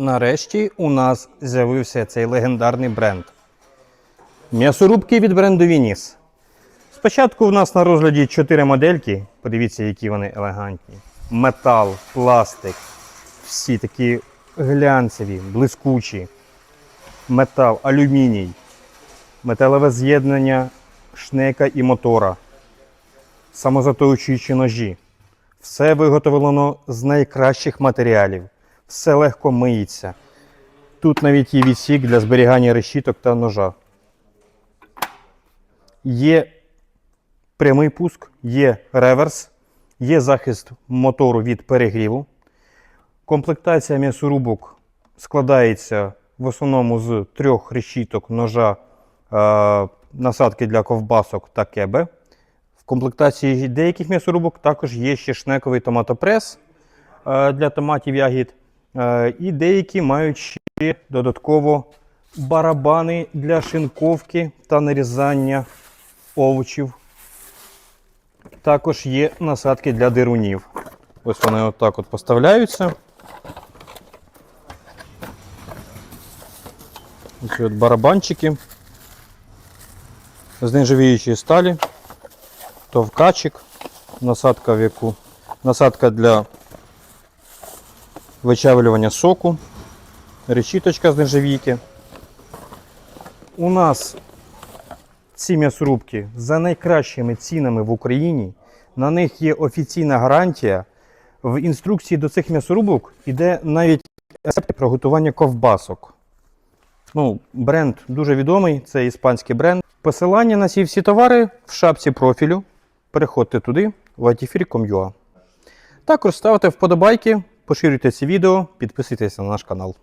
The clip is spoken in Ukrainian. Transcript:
Нарешті у нас з'явився цей легендарний бренд. М'ясорубки від бренду Вініс. Спочатку у нас на розгляді 4 модельки. Подивіться, які вони елегантні. Метал, пластик, всі такі глянцеві, блискучі. Метал, алюміній, металеве з'єднання шнека і мотора, самозаточуючі ножі. Все виготовлено з найкращих матеріалів. Все легко миється. Тут навіть є відсік для зберігання решіток та ножа. Є прямий пуск, є реверс, є захист мотору від перегріву. Комплектація м'ясорубок складається в основному з трьох решіток ножа, е, насадки для ковбасок та кебе. В комплектації деяких м'ясорубок також є ще шнековий томатопрес е, для томатів ягід. Е, І деякі мають ще додатково барабани для шинковки та нарізання овочів. Також є насадки для дирунів. Ось вони отак от поставляються. Ось от барабанчики з нержавіючої сталі, товкачик, насадка в яку, насадка для вичавлювання соку, решіточка з нержавійки. У нас ці м'ясорубки за найкращими цінами в Україні. На них є офіційна гарантія. В інструкції до цих м'ясорубок йде навіть рецепт приготування ковбасок. Ну, бренд дуже відомий, це іспанський бренд. Посилання на ці всі товари в шапці профілю. Переходьте туди, vatifir.com.ua. Також ставте вподобайки, поширюйте ці відео, підписуйтесь на наш канал.